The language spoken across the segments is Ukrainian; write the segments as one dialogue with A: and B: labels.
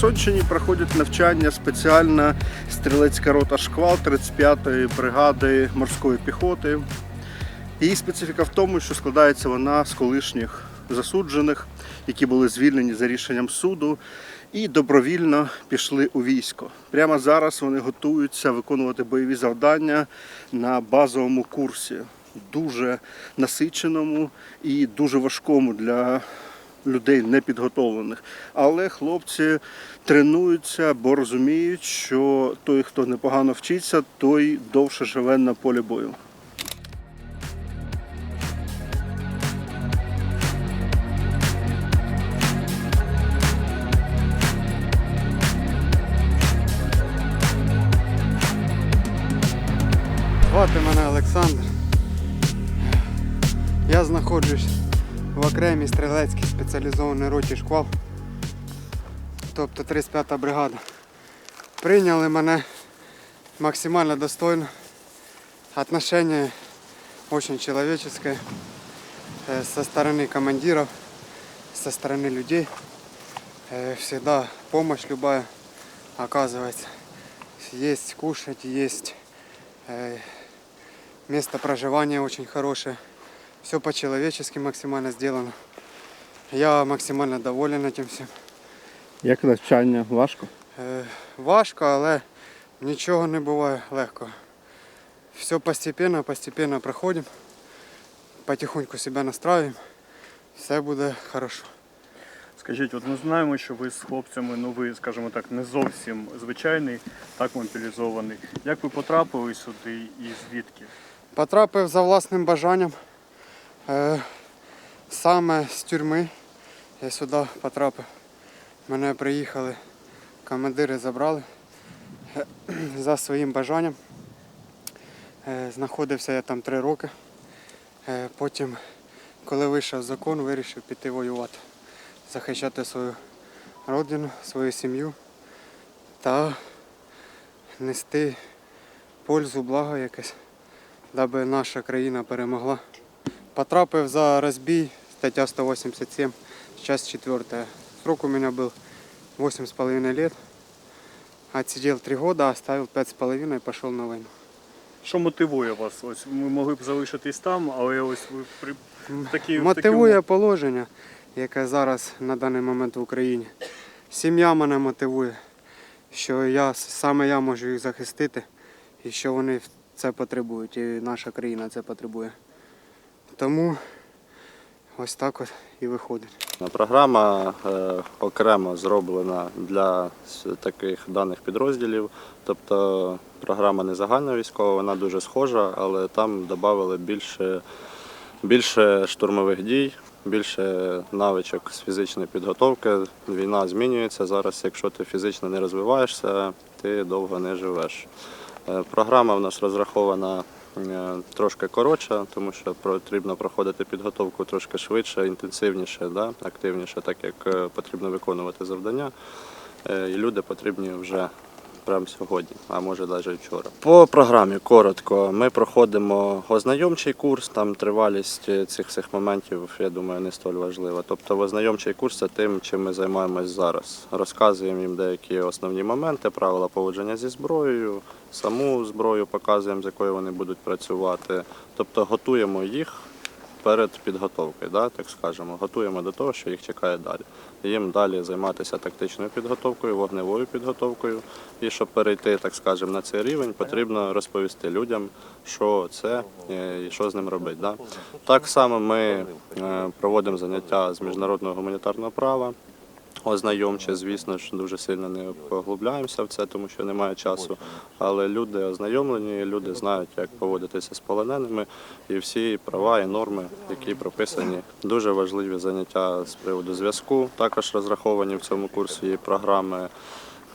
A: Херсонщині проходить навчання спеціальна стрілецька рота шквал 35-ї бригади морської піхоти. Її специфіка в тому, що складається вона з колишніх засуджених, які були звільнені за рішенням суду і добровільно пішли у військо. Прямо зараз вони готуються виконувати бойові завдання на базовому курсі, дуже насиченому і дуже важкому для людей непідготовлених. Але хлопці тренуються, бо розуміють, що той, хто непогано вчиться, той довше живе на полі бою.
B: окремій стрілецькій спеціалізованій роті шквал, тобто 35-та бригада. Прийняли мене максимально достойно. Отношение очень человеческое э, со стороны командиров, со стороны людей. Э, Всегда помощь любая оказывается. Есть кушать, есть э, Место проживания очень хорошее. Все по-человечески максимально сделано. Я максимально доволен этим всім.
A: Як навчання важко?
B: Е, важко, але нічого не буває легко. Все постепенно, постепенно проходимо. Потихоньку себе настраиваем. Все буде хорошо.
C: Скажіть, от ми знаємо, що ви з хлопцями, ну ви, скажімо так, не зовсім звичайний, так мобілізований. Як ви потрапили сюди і звідки?
B: Потрапив за власним бажанням. Е, саме з тюрми я сюди потрапив. Мене приїхали, командири забрали е, за своїм бажанням. Е, знаходився я там три роки. Потім, коли вийшов закон, вирішив піти воювати, захищати свою родину, свою сім'ю та нести пользу, благо якесь даби наша країна перемогла. Потрапив за розбій, стаття 187, часть 4. Срок у меня был 8,5 лет. Отсидел 3 года, оставил 5,5 и пошел на войну.
C: Що мотивує вас? Ось ми могли б залишитись там, але ось ви при такі
B: Мотивує
C: такі...
B: положення, яке зараз на даний момент в Україні. Сім'я мене мотивує, що я, саме я можу їх захистити і що вони це потребують, і наша країна це потребує. Тому ось так от і виходить.
D: Програма е, окремо зроблена для таких даних підрозділів. Тобто програма не загальна військова, вона дуже схожа, але там додали більше, більше штурмових дій, більше навичок з фізичної підготовки. Війна змінюється зараз. Якщо ти фізично не розвиваєшся, ти довго не живеш. Е, Програма в нас розрахована е, трошки коротша, тому що потрібно проходити підготовку трошки швидше, інтенсивніше, да, активніше, так як е, потрібно виконувати завдання. Е, І люди потрібні вже прямо сьогодні, а може навіть вчора. По програмі коротко. Ми проходимо ознайомчий курс, там тривалість е, цих всіх моментів, я думаю, не столь важлива. Тобто ознайомчий курс це тим, чим ми займаємось зараз. Розказуємо їм деякі основні моменти, правила поводження зі зброєю, саму зброю показуємо, з якою вони будуть працювати. Тобто готуємо їх перед підготовкою, да, так скажемо. Готуємо до того, що їх чекає далі. Їм далі займатися тактичною підготовкою, вогневою підготовкою. І щоб перейти, так скажемо, на цей рівень, потрібно розповісти людям, що це е, і що з ним робити. Да. Так само ми е, проводимо заняття з міжнародного гуманітарного права. Ознайомче, звісно ж, дуже сильно не поглубляємося в це, тому що немає часу. Але люди ознайомлені, люди знають, як поводитися з полоненими, і всі права і норми, які прописані. Дуже важливі заняття з приводу зв'язку. Також розраховані в цьому курсі є програми.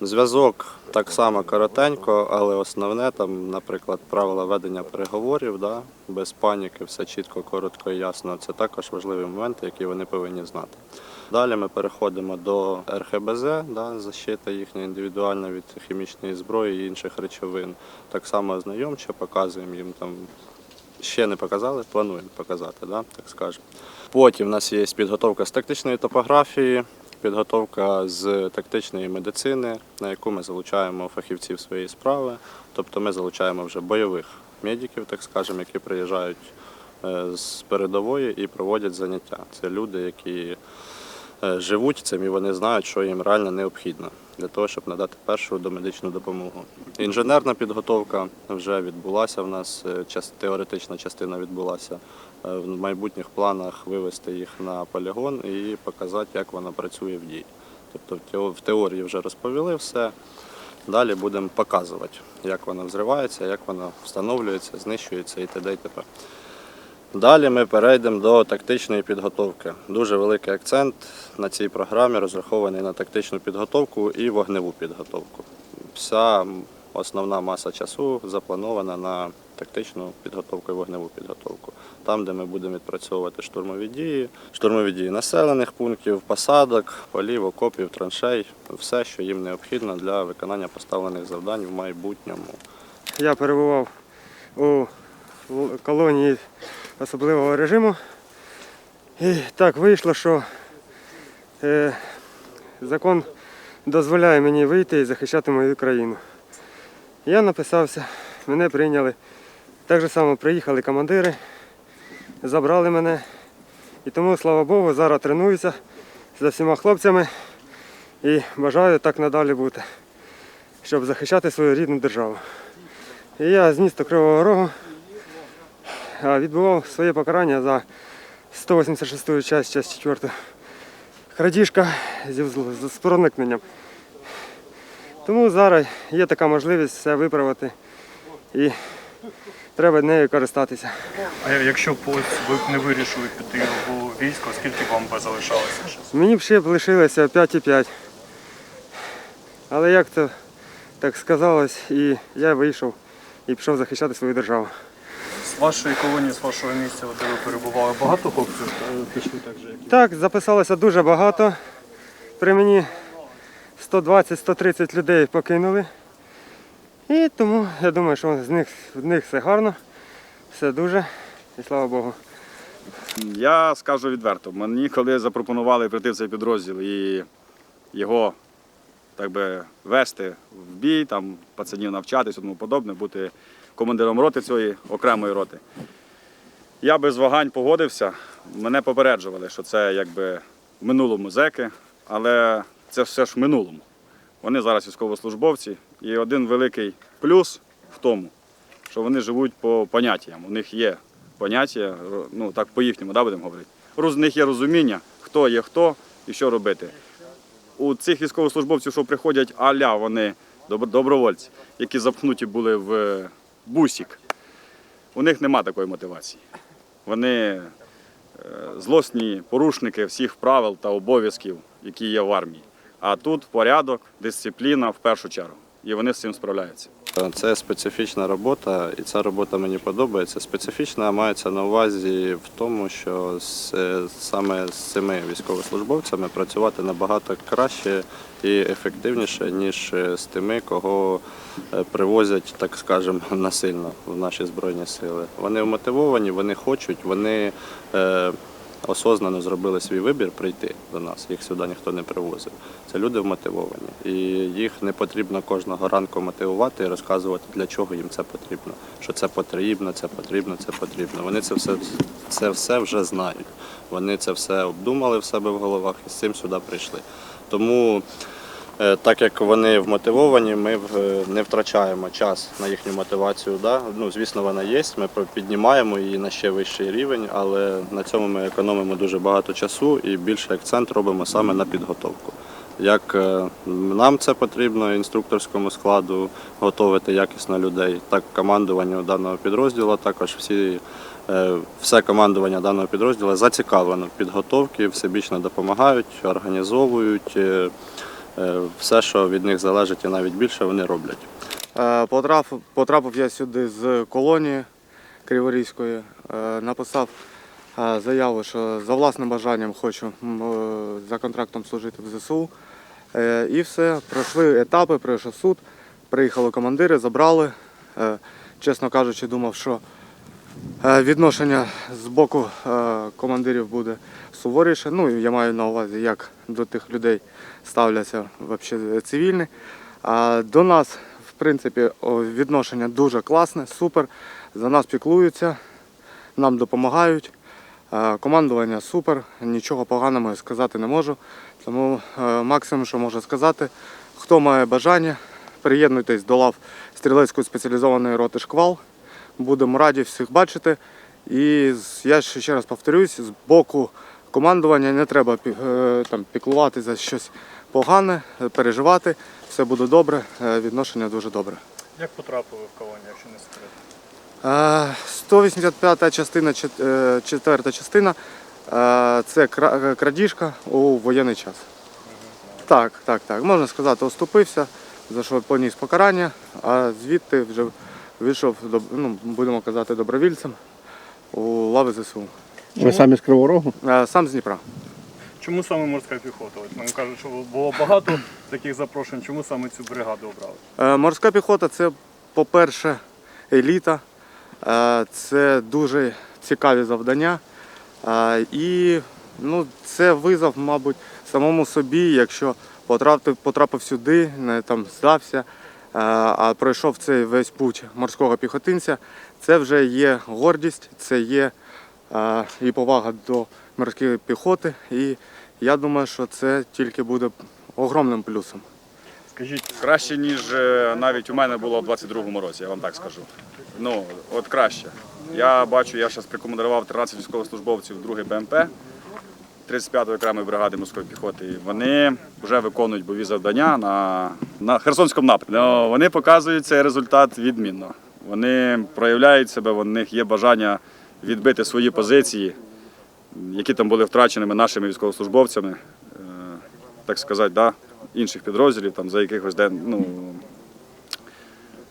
D: Зв'язок так само коротенько, але основне там, наприклад, правила ведення переговорів, да, без паніки, все чітко, коротко і ясно. Це також важливі моменти, які вони повинні знати. Далі ми переходимо до РХБЗ, да, защита їхня індивідуальна від хімічної зброї і інших речовин. Так само ознайомче, показуємо їм там. Ще не показали, плануємо показати, да, так скажемо. Потім в нас є підготовка з тактичної топографії, підготовка з тактичної медицини, на яку ми залучаємо фахівців своєї справи. Тобто ми залучаємо вже бойових медиків, так скажемо, які приїжджають е, з передової і проводять заняття. Це люди, які живуть цим і вони знають, що їм реально необхідно для того, щоб надати першу домедичну допомогу. Інженерна підготовка вже відбулася в нас, е, теоретична частина відбулася. Е, В майбутніх планах вивести їх на полігон і показати, як вона працює в дії. Тобто в теорії вже розповіли все. Далі будемо показувати, як вона взривається, як вона встановлюється, знищується і т.д. і т.п. Далі ми перейдемо до тактичної підготовки. Дуже великий акцент на цій програмі розрахований на тактичну підготовку і вогневу підготовку. Вся основна маса часу запланована на тактичну підготовку і вогневу підготовку. Там, де ми будемо відпрацьовувати штурмові дії, штурмові дії населених пунктів, посадок, полів, окопів, траншей, все, що їм необхідно для виконання поставлених завдань в майбутньому.
E: Я перебував у колонії особливого режиму. І так вийшло, що е, закон дозволяє мені вийти і захищати мою країну. Я написався, мене прийняли. Так же само приїхали командири, забрали мене. І тому, слава Богу, зараз тренуюся за всіма хлопцями і бажаю так надалі бути, щоб захищати свою рідну державу. І я з міста Кривого Рогу відбував своє покарання за 186 часть, часть 4. Крадіжка з проникненням. Тому зараз є така можливість все виправити і треба нею користатися.
C: А якщо б ось ви не вирішили піти в військо, скільки вам би залишалося? ще?
E: Мені б ще б лишилося 5,5. Але як це так сказалось, і я вийшов і пішов захищати свою державу.
C: Вашої колонії, з вашого місця, де ви перебували, багато хлопців е, пішли так же, як і
E: Так, записалося дуже багато. При мені 120-130 людей покинули. І тому я думаю, що з них, в них все гарно, все дуже. І слава Богу.
F: Я скажу відверто, мені коли запропонували прийти в цей підрозділ і його так би вести в бій, там пацанів навчатись тому подобне, бути командиром роти цієї окремої роти. Я без вагань погодився. Мене попереджували, що це якби в минулому зеки, але це все ж в минулому. Вони зараз військовослужбовці. І один великий плюс в тому, що вони живуть по поняттям. У них є поняття, ну так по-їхньому, да, будемо говорити. У них є розуміння, хто є хто і що робити. У цих військовослужбовців, що приходять аля, вони добровольці, які запхнуті були в бусік, у них нема такої мотивації. Вони е, злосні порушники всіх правил та обов'язків, які є в армії. А тут порядок, дисципліна в першу чергу. І вони з цим справляються.
D: Це специфічна робота, і ця робота мені подобається. Специфічна мається на увазі в тому, що з, саме з цими військовослужбовцями працювати набагато краще і ефективніше, ніж з тими, кого е, привозять, так скажемо, насильно в наші збройні сили. Вони вмотивовані, вони хочуть, вони е, осознано зробили свій вибір прийти до нас. Їх сюди ніхто не привозив. Це люди вмотивовані. І їх не потрібно кожного ранку мотивувати і розказувати, для чого їм це потрібно. Що це потрібно, це потрібно, це потрібно. Вони це все, це все вже знають. Вони це все обдумали в себе в головах і з цим сюди прийшли. Тому Так як вони вмотивовані, ми не втрачаємо час на їхню мотивацію. Да? Ну, звісно, вона є. Ми піднімаємо її на ще вищий рівень, але на цьому ми економимо дуже багато часу і більше акцент робимо саме на підготовку. Як е, нам це потрібно, інструкторському складу, готувати якісно людей, так командуванню даного підрозділу, також всі, е, все командування даного підрозділу зацікавлено в підготовці, всебічно допомагають, організовують. Е, Все, що від них залежить, і навіть більше вони роблять.
G: Е, Потрапив, потрапив я сюди з колонії Криворізької, Е, написав заяву, що за власним бажанням хочу за контрактом служити в ЗСУ. І все, пройшли етапи, пройшов суд, приїхали командири, забрали. Чесно кажучи, думав, що відношення з боку командирів буде суворіше. Ну, я маю на увазі як до тих людей ставляться взагалі цивільні. А до нас, в принципі, відношення дуже класне, супер. За нас піклуються, нам допомагають. Е, Командування супер, нічого поганого сказати не можу. Тому е, максимум, що можу сказати, хто має бажання, приєднуйтесь до лав стрілецької спеціалізованої роти шквал. Будемо раді всіх бачити. І я ще ще раз повторюсь, з боку командування не треба е, там, піклувати за щось погане, е, переживати. Все буде добре, е, відношення дуже добре.
C: Як потрапили в колонію, якщо не секрет?
G: Е, 185 частина, 4 частина е, це крадіжка у воєнний час. Так, так, так. Можна сказати, оступився, за що поніс покарання, а звідти вже вийшов, ну, будемо казати, добровільцем у лави ЗСУ.
A: Ви самі з Кривого Рогу?
G: Е, Сам з Дніпра.
C: Чому саме морська піхота? От мені кажуть, що було багато таких запрошень. Чому саме цю бригаду обрали?
G: Е, Морська піхота це, по-перше, еліта. Е, Це дуже цікаві завдання. Е, І ну, це визов, мабуть, самому собі, якщо потрапив, потрапив сюди, не там здався, е, а пройшов цей весь путь морського піхотинця. Це вже є гордість, це є і повага до морської піхоти. І я думаю, що це тільки буде огромним плюсом.
C: Скажіть,
F: Краще, ніж е, навіть у мене було в 22-му році, я вам так скажу. Ну, от краще. Я бачу, я зараз прикомандував 13 військовослужбовців 2 БМП 35-ї окремої бригади морської піхоти. Вони вже виконують бойові завдання на, на Херсонському напрямку. Ну, вони показують цей результат відмінно. Вони проявляють себе, у них є бажання відбити свої позиції, які там були втраченими нашими військовослужбовцями, е, так сказати, да, інших підрозділів, там за якихось ну,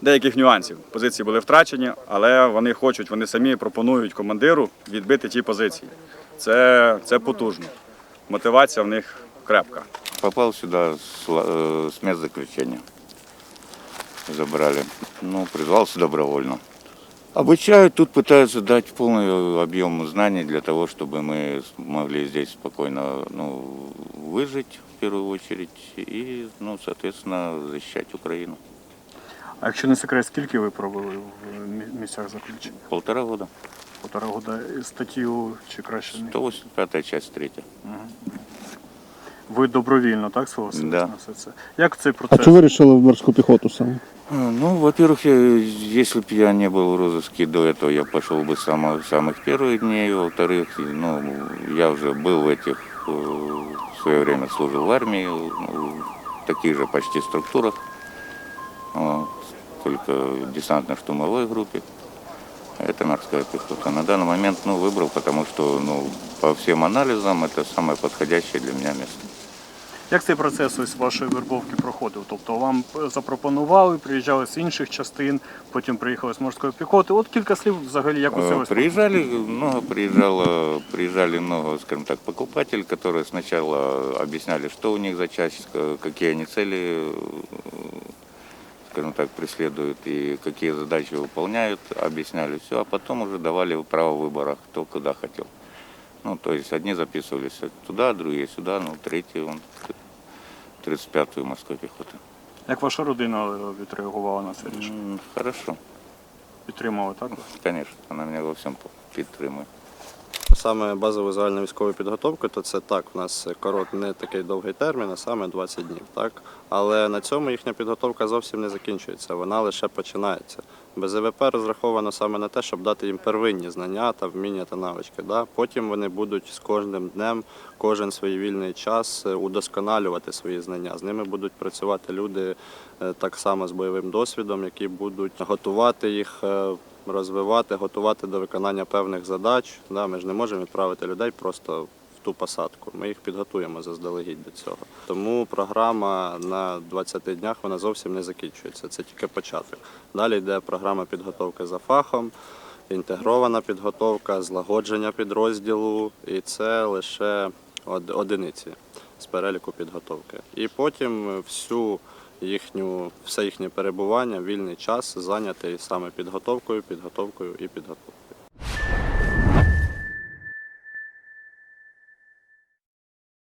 F: деяких нюансів. Позиції були втрачені, але вони хочуть, вони самі пропонують командиру відбити ті позиції. Це, це потужно. Мотивація в них крепка.
H: Попал сюда с, э, с мест заключения. Забрали. Ну, призвался добровольно. Обучают, тут пытаются дать полный объем знаний для того, чтобы мы могли здесь спокойно ну, выжить в первую очередь и, ну, соответственно, защищать Украину.
C: а якщо не секрет, скільки ви провели в мі- місцях заключення?
H: Полтора года.
C: Полтора года статтю чи краще не?
H: 185 часть третья.
C: Ви добровільно, так, согласились
H: Да.
C: на все це? Як цей
A: А
C: процес?
A: чому вирішили в морську піхоту саме?
H: А, Ну, во-первых, я- если бы я не был в розыске до этого, я пошел бы с самых, самых первых дней. Во-вторых, ну, я уже был в этих, э, в свое время служил в армии, ну, в таких же почти структурах, вот, только в десантно-штурмовой группе. Это морская пехота. На данный момент ну, выбрал, потому что ну, по всем анализам это самое подходящее для меня место.
C: Як цей процес ось вашої вербовки проходив? Тобто вам е, запропонували, приїжджали з інших частин, потім приїхали з морської піхоти. От кілька слів взагалі, як усе
H: Э,
C: ось
H: Приезжали, много приезжало, приезжали много, скажем так, покупателей, которые сначала объясняли, что у них за часть, к- какие они цели, э, скажем так, преследуют и какие задачи выполняют, объясняли все, а потом уже давали право выбора, кто куда хотел. Ну, то есть одни записывались туда, другие сюда, ну, третий, он 35-ю морской пехоты.
C: як ваша родина відреагувала на це рішення?
H: М, Хорошо,
C: Підтримали, так?
H: конечно, она меня во всем підтримує.
D: Саме базову загальну військову підготовку, то це так, у нас корот не такий довгий термін, а саме 20 днів. Так? Але на цьому їхня підготовка зовсім не закінчується, вона лише починається. БЗВП розраховано саме на те, щоб дати їм первинні знання та вміння та навички. Да? Потім вони будуть з кожним днем, кожен свій вільний час е, удосконалювати свої знання. З ними будуть працювати люди е, так само з бойовим досвідом, які будуть готувати їх. е, розвивати, готувати до виконання певних задач. Да, ми ж не можемо відправити людей просто ту посадку. Ми їх підготуємо заздалегідь до цього. Тому програма на 20 днях вона зовсім не закінчується. Це тільки початок. Далі йде програма підготовки за фахом, інтегрована підготовка, злагодження підрозділу, і це лише одиниці з переліку підготовки. І потім всю їхню, все їхнє перебування, вільний час зайнятий саме підготовкою, підготовкою і підготовкою.